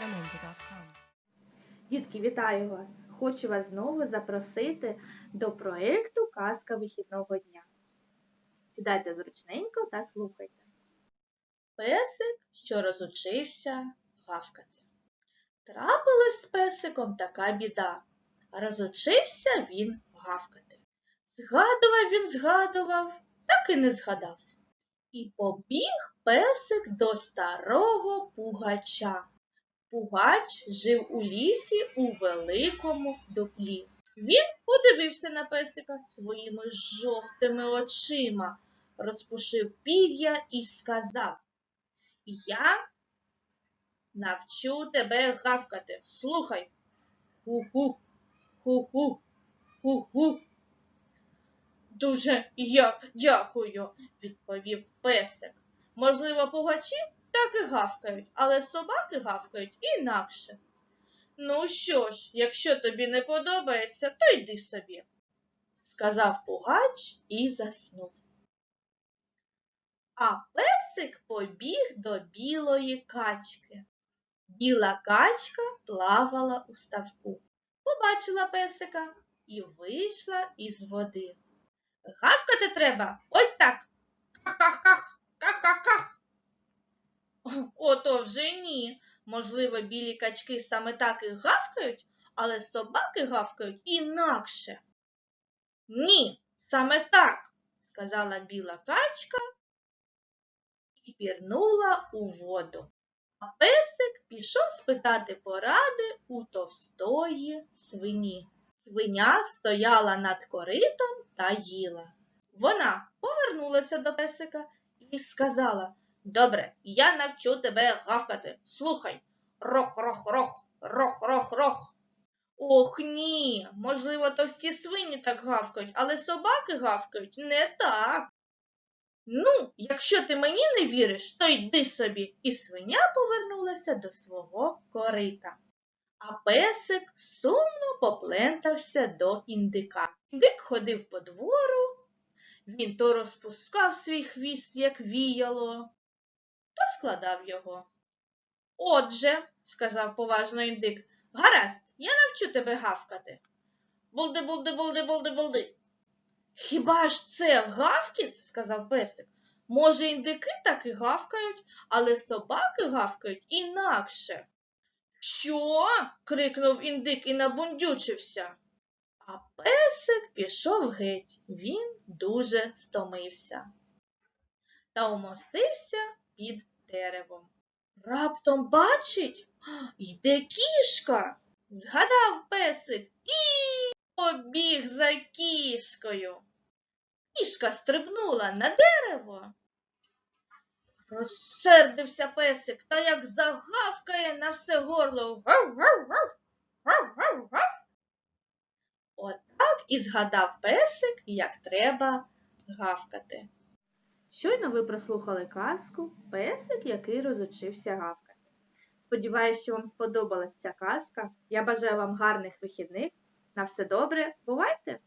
flamingo.com. Дітки, вітаю вас! Хочу вас знову запросити до проєкту Казка вихідного дня. Сідайте зручненько та слухайте. Песик, що розучився гавкати. Трапилась з песиком така біда. Розучився він гавкати. Згадував він, згадував, так і не згадав. І побіг песик до старого пугача. Пугач жив у лісі у великому дуплі. Він подивився на песика своїми жовтими очима, розпушив пір'я і сказав Я навчу тебе гавкати. Слухай. Ху-ху, ху-ху, ху-ху. Дуже я дякую, відповів песик. Можливо, пугачі так і гавкають, але собаки гавкають інакше. Ну що ж, якщо тобі не подобається, то йди собі, сказав пугач і заснув. А песик побіг до білої качки. Біла качка плавала у ставку. Побачила песика і вийшла із води. Гавкати треба ось так. Ото ні. Можливо, білі качки саме так і гавкають, але собаки гавкають інакше. Ні, саме так, сказала біла качка і пірнула у воду. А песик пішов спитати поради у товстої свині. Свиня стояла над коритом та їла. Вона повернулася до песика і сказала Добре, я навчу тебе гавкати. Слухай. Рох-рох-рох, рох-рох-рох. Ох ні, можливо, товсті свині так гавкають, але собаки гавкають не так. Ну, якщо ти мені не віриш, то йди собі. І свиня повернулася до свого корита. А песик сумно поплентався до індика. Індик ходив по двору, він то розпускав свій хвіст, як віяло, складав його. Отже, сказав поважно індик, гаразд, я навчу тебе гавкати. Булди, булди, булди, булди, булди. Хіба ж це гавкіт? сказав песик. Може, індики так і гавкають, але собаки гавкають інакше. Що? крикнув індик і набундючився. А песик пішов геть. Він дуже стомився та умостився під деревом. Раптом бачить, йде кішка. Згадав песик і побіг за кішкою. Кішка стрибнула на дерево. Розсердився песик та як загавкає на все горло. Отак і згадав песик, як треба гавкати. Щойно ви прослухали казку Песик, який розучився гавкати. Сподіваюсь, що вам сподобалась ця казка. Я бажаю вам гарних вихідних. На все добре, бувайте!